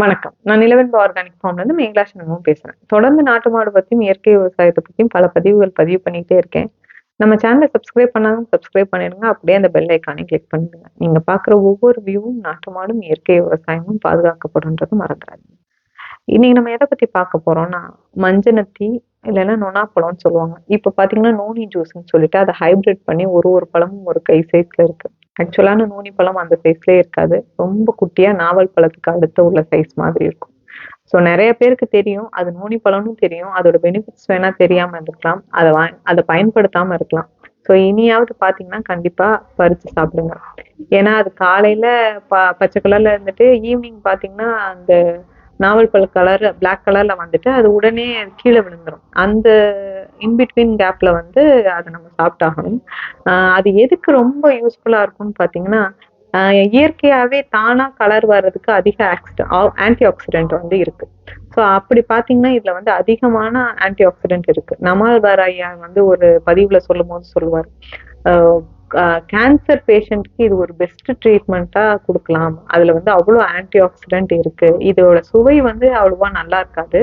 வணக்கம். நான் நிலவென்பு ஆர்கானிக் ஃபார்ம்லேருந்து மேகலா சண்முகம் தொடர்ந்து நாட்டு மாடு பற்றியும் இயற்கை விவசாயத்தை பற்றியும் பல பதிவுகள் பதிவு பண்ணிகிட்டே இருக்கேன். நம்ம சேனலை சப்ஸ்கிரைப் பண்ணாலும் சப்ஸ்கிரைப் பண்ணிடுங்க. அப்படியே அந்த பெல் ஐக்கானே கிளிக் பண்ணிடுங்க. நீங்கள் பார்க்குற ஒவ்வொரு வியூவும் நாட்டு மாடும் இயற்கை விவசாயமும் பாதுகாக்கப்படும்ன்றதும் மறந்துடாதீங்க. இன்னைக்கு நம்ம எதை பற்றி பார்க்க போகிறோம்னா மஞ்சனத்தி இல்லைன்னா நொனாப்பழம்னு சொல்லுவாங்க. இப்போ பார்த்தீங்கன்னா நோனி ஜூஸ்ன்னு சொல்லிட்டு அதை ஹைபிரிட் பண்ணி ஒரு ஒரு பழமும் ஒரு கை சைஸில் இருக்குது ஆக்சுவலான நூனி பழம் அந்த சைஸ்லயே இருக்காது. ரொம்ப குட்டியா நாவல் பழத்துக்கு அடுத்த உள்ள சைஸ் மாதிரி இருக்கும். ஸோ நிறைய பேருக்கு தெரியும். அது நூனி பழம்னு தெரியும். அதோட பெனிஃபிட்ஸ் வேணா தெரியாம இருக்கலாம் அதை வா அதை பயன்படுத்தாம இருக்கலாம். ஸோ இனியாவது பார்த்தீங்கன்னா கண்டிப்பாக பறித்து சாப்பிடுங்க. ஏன்னா அது காலையில் ப பச்சை கலரில் இருந்துட்டு ஈவினிங் பார்த்தீங்கன்னா அந்த நாவல் பழ கலர் பிளாக் கலர்ல வந்துட்டு அது உடனே கீழே விழுந்துரும். அந்த இன்பிட்வீன் கேப்ல வந்து அதை நம்ம சாப்பிட்டாகணும். அது எதுக்கு ரொம்ப யூஸ்ஃபுல்லா இருக்கும்னு பாத்தீங்கன்னா இயற்கையாவே தானா கலர் வர்றதுக்கு அதிக ஆன்டி ஆக்சிடென்ட் வந்து இருக்கு. ஸோ அப்படி பாத்தீங்கன்னா இதுல வந்து அதிகமான ஆன்டி ஆக்சிடென்ட் இருக்கு. நமால் ஐயா வந்து ஒரு பதிவுல சொல்லும் போது சொல்லுவார் கேன்சர் பேஷண்ட்க்கு இது ஒரு பெஸ்ட் ட்ரீட்மெண்ட்டா கொடுக்கலாம். அதுல வந்து அவ்வளோ ஆன்டி ஆக்சிடென்ட் இருக்கு. இதோட சுவை வந்து அவ்வளோவா நல்லா இருக்காது.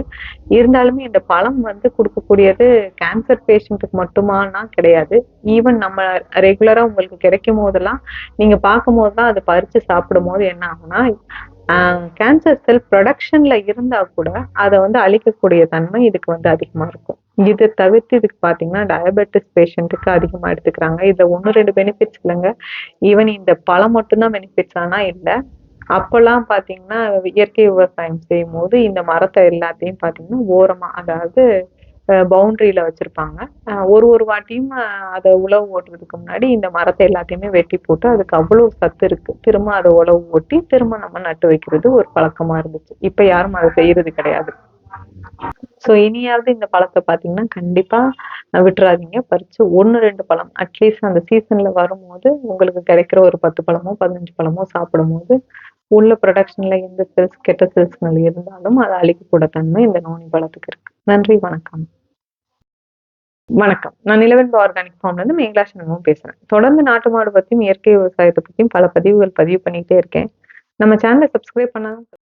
இருந்தாலுமே இந்த பழம் வந்து கொடுக்கக்கூடியது கேன்சர் பேஷண்ட்டுக்கு மட்டுமானா கிடையாது. ஈவன் நம்ம ரெகுலரா உங்களுக்கு கிடைக்கும் போதெல்லாம் நீங்க பார்க்கும் போது தான் அதை பறிச்சு சாப்பிடும் போது என்ன ஆகும்னா கேன்சர் செல் ப்ரொடக்ஷன்ல இருந்தா கூட அதை வந்து அழிக்கக்கூடிய தன்மை இதுக்கு வந்து அதிகமா இருக்கும். இதை தவிர்த்து இதுக்கு பார்த்தீங்கன்னா டயபெட்டிஸ் பேஷண்ட்டுக்கு அதிகமாக எடுத்துக்கிறாங்க. இதில் ஒன்று ரெண்டு பெனிஃபிட்ஸ் இல்லைங்க. ஈவன் இந்த பழம் மட்டும்தான் பெனிஃபிட்ஸ் ஆனால் இல்லை. அப்போல்லாம் பார்த்தீங்கன்னா இயற்கை விவசாயம் செய்யும் போது இந்த மரத்தை எல்லாத்தையும் பார்த்தீங்கன்னா ஓரமாக அதாவது பவுண்ட்ரியில் வச்சுருப்பாங்க. ஒரு ஒரு வாட்டியும் அதை உழவு ஓட்டுறதுக்கு முன்னாடி இந்த மரத்தை எல்லாத்தையுமே வெட்டி போட்டு அதுக்கு அவ்வளோ சத்து இருக்குது திரும்ப அதை உழவு ஓட்டி திரும்ப நம்ம நட்டு வைக்கிறது ஒரு பழக்கமாக இருந்துச்சு. இப்போ யாரும் அதை செய்கிறது கிடையாது. ஸோ இனியாவது இந்த பழத்தை பார்த்தீங்கன்னா கண்டிப்பா விட்டுறாதீங்க. பறிச்சு ஒன்று ரெண்டு பழம். அட்லீஸ்ட் அந்த சீசன்ல வரும்போது உங்களுக்கு கிடைக்கிற ஒரு பத்து பழமோ பதினஞ்சு பழமோ சாப்பிடும் போது உள்ள ப்ரொடக்ஷனில் எந்த செல்ஸ் கெட்ட செல்ஸ்கள் இருந்தாலும் அதை அழிக்கக்கூட தன்மை இந்த நோனி பழத்துக்கு இருக்கு. நன்றி வணக்கம். வணக்கம். நான் நிலவென்பு ஆர்கானிக் ஃபார்ம்ல இருந்து மேகலா சண்முகம் பேசுறேன். தொடர்ந்து நாட்டு மாடு பற்றியும் இயற்கை விவசாயத்தை பற்றியும் பல பதிவுகள் பதிவு பண்ணிட்டே இருக்கேன். நம்ம சேனலை சப்ஸ்கிரைப் பண்ணாலும்